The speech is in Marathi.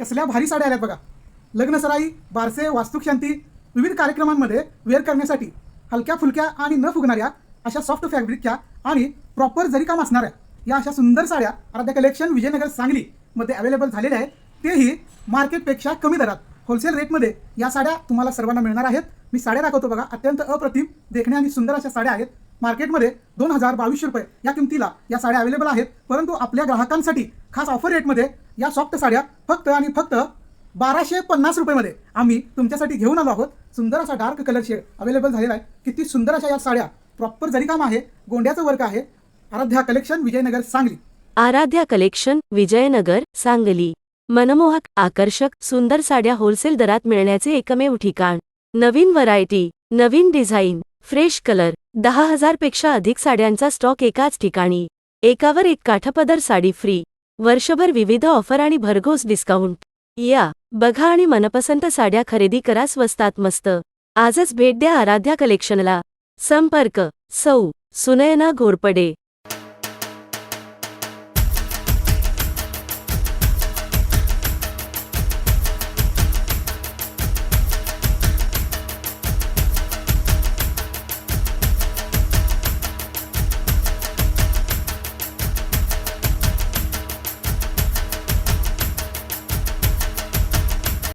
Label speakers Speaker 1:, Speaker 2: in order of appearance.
Speaker 1: कसल्या भारी साड्या आल्यात बघा. लग्न सराई बारसे वास्तुशांती विविध कार्यक्रमांमध्ये वेअर करण्यासाठी हलक्या फुलक्या आणि न फुगणाऱ्या अशा सॉफ्ट फॅब्रिकच्या आणि प्रॉपर जरीकाम असणाऱ्या या अशा सुंदर साड्या आराध्या कलेक्शन विजयनगर सांगली मध्ये अवेलेबल झालेल्या आहेत. तेही मार्केटपेक्षा कमी दरात. होलसेल रेटमध्ये या साड्या तुम्हाला सर्वांना मिळणार आहेत. मी साड्या दाखवतो बघा. अत्यंत अप्रतिम देखण्या आणि सुंदर अशा साड्या आहेत. मार्केटमध्ये दोन हजार बावीसशे रुपये या किमतीला या साड्या अवेलेबल आहेत. परंतु आपल्या ग्राहकांसाठी खास ऑफर रेटमध्ये या सॉफ्ट साड्या फक्त आणि फक्त बाराशे पन्नास रुपयेमध्ये आम्ही तुमच्यासाठी घेऊन आलो आहोत. सुंदर असा डार्क कलर शेड अवेलेबल झालेला आहे. किती सुंदर अशा या साड्या. प्रॉपर जरीकाम आहे गोंड्याचं वर्क आहे. आराध्या कलेक्शन विजयनगर सांगली.
Speaker 2: आराध्या कलेक्शन विजयनगर सांगली. मनमोहक आकर्षक सुंदर साड्या होलसेल दरात मिळण्याचे एकमेव ठिकाण. नवीन व्हरायटी नवीन डिझाईन फ्रेश कलर दहा हजारपेक्षा अधिक साड्यांचा स्टॉक एकाच ठिकाणी. एकावर एक काठपदर साडी फ्री वर्षभर विविध ऑफर आणि भरघोस डिस्काउंट. या बघा आणि मनपसंत साड्या खरेदी करा स्वस्तात मस्त. आजच भेट द्या आराध्या कलेक्शनला. संपर्क सौ सुनयना घोरपडे.